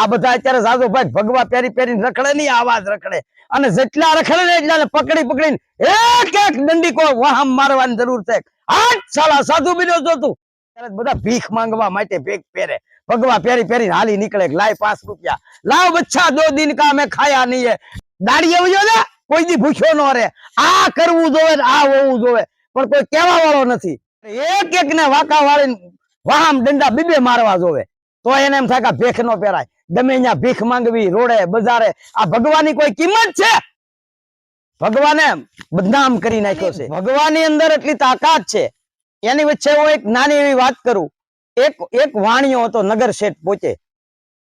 આ બધા અત્યારે સાધુ ભાઈ ભગવા પહેરી પહેરીને રખડે નહીં આવાજ રખડે. અને જેટલા રખડે ને એટલા પકડી પકડીને એક એક દંડી દંડીકો વાહમ મારવાની જરૂર છે. સાધુ બીજો જોતું બધા ભીખ માંગવા માટે ભીખ પહેરે. ભગવા પહેરી પહેરીને હાલી નીકળે લાય પાંચ રૂપિયા. લાવ બચ્છા, દો દિન કા મેં ખાયા નહીં દાડી આવજો ને, કોઈ દી ભૂખ્યો ન રે આ કરવું જોવે આ હોવું જોવે. પણ કોઈ કહેવા વાળો નથી. એક એક ને વાંકા વાળી વાહમ દંડા બીબે મારવા જોવે. તો એને એમ થાય કે ભેખ નો પહેરાય. ગમે ત્યાં ભીખ માંગવી, રોડે, બજારે, આ ભગવાનની કોઈ કિંમત છે? ભગવાને બદનામ કરી નાખ્યો છે. ભગવાનની અંદર એટલી તાકાત છે. એની વચ્ચે હું એક નાની એવી વાત કરું. એક એક વાણિયો હતો નગર શેઠ પોતે.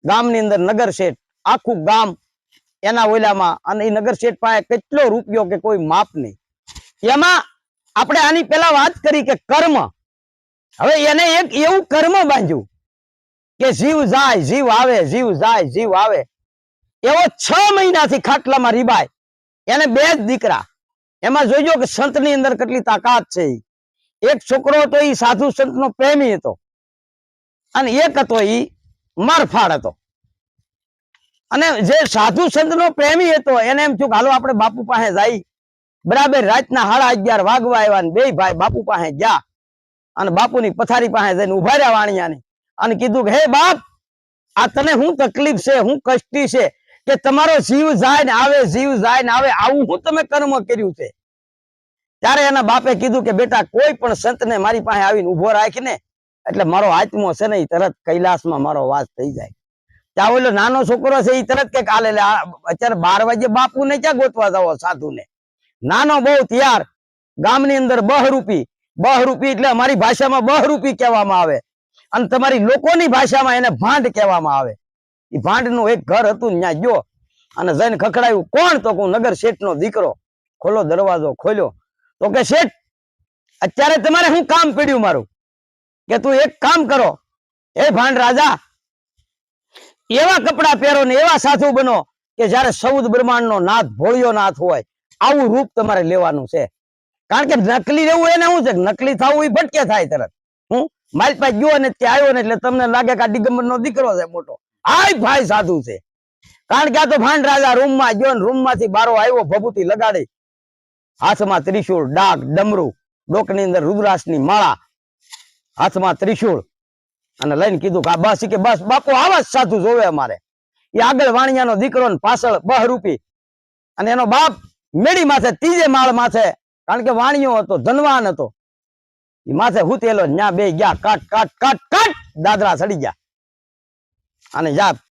ગામની અંદર નગર શેઠ. આખું ગામ એના ઓલામાં અને એ નગર શેઠ પાસે કેટલો રૂપિયો કે કોઈ માપ નહીં. એમાં આપણે આની પેલા વાત કરી કે કર્મ. હવે એને એક એવું કર્મ બાંધ્યું. કે જીવ જાય, જીવ આવે, જીવ જાય, જીવ આવે. એવો છ મહિનાથી ખાટલામાં રીબાય. એને બે જ દીકરા. એમાં જોઈજો કે સંતની અંદર કેટલી તાકાત છે એક છોકરો હતો એ સાધુ સંતનો પ્રેમી હતો. અને એક હતો એ મારફાડ હતો. અને જે સાધુ સંતનો પ્રેમી હતો, એને એમ થયું કે હાલો આપણે બાપુ પાસે જાય. બરાબર, રાતના સાડા અગિયાર વાગવા આવ્યા ને બે ભાઈ બાપુ પાસે ગયા. અને બાપુની પથારી પાસે જઈને ઊભા રહ્યા વાણિયાની. અને કીધું હે બાપ, આ તને શું તકલીફ છે, હું કષ્ટી છે કે તમારો જીવ જાય ને આવે, જીવ જાય ને આવે, આવું હું તમે કર્મ કર્યું છે? ત્યારે એના બાપે કીધું કે, બેટા, કોઈ પણ સંતને મારી પાસે આવીને ઊભો રાખીને, એટલે મારો આત્મો છે ને તરત કૈલાસમાં મારો વાસ થઈ જાય. ત્યાં ઓલો નાનો છોકરો છે એ તરત કે, કાલે અત્યારે બાર વાગે બાપુને ક્યાં ગોતવા જાવ સાધુને? નાનો બહુ તૈયાર, ગામની અંદર બહરૂપી બહરૂપી એટલે અમારી ભાષામાં બહરૂપી કહેવામાં આવે. અને તમારી લોકોની ભાષામાં એને ભાંડ કહેવામાં આવે. એ ભાંડનું એક ઘર હતું ત્યાં ગયો. અને જઈને ખખડાયું, કોણ? તો હું નગર શેઠનો દીકરો. ખોલો દરવાજો, ખોલ્યો. તો કે, શેઠ, અત્યારે તમારે શું કામ પીડ્યું મારું? કે તું એક કામ કરો. એ ભાંડ રાજા, એવા કપડા પહેરો ને એવા સાધુ બનો કે જ્યારે સૌદ બ્રહ્માંડનો નાથ, ભોળિયો નાથ હોય, આવું રૂપ તમારે લેવાનું છે. કારણ કે નકલી રહેવું એને શું છે? નકલી થવું એ ભટકે થાય તરત. હું મારી પાસે ગયો ને ત્યાં આવ્યો ને એટલે તમને લાગે કે આ દિગંબર નો દીકરો છે મોટો. આય ભાઈ સાધુ છે. કારણ કે આ તો ભાંડ રાજા રૂમમાં ગયો રૂમમાંથી બારો આવ્યો, ભભૂતિ લગાડી. હાથમાં ત્રિશુળ ડાક ડમરું, ડોકની અંદર રુદ્રાસની માળા. હાથમાં ત્રિશૂળ. અને લઈને કીધું કે આ બસ કે બસ, બાપુ આવા જ સાધુ જોવે અમારે. એ આગળ વાણિયાનો દીકરો ને પાછળ બહરૂપી. અને એનો બાપ મેડી માથે, ત્રીજે માળ માથે. કારણ કે વાણિયો હતો, ધનવાન હતો. માથે હુતેલો ન્યા બે ગયા કાટ કાટ કાટ કાટ દાદરા સડી ગયા. અને જા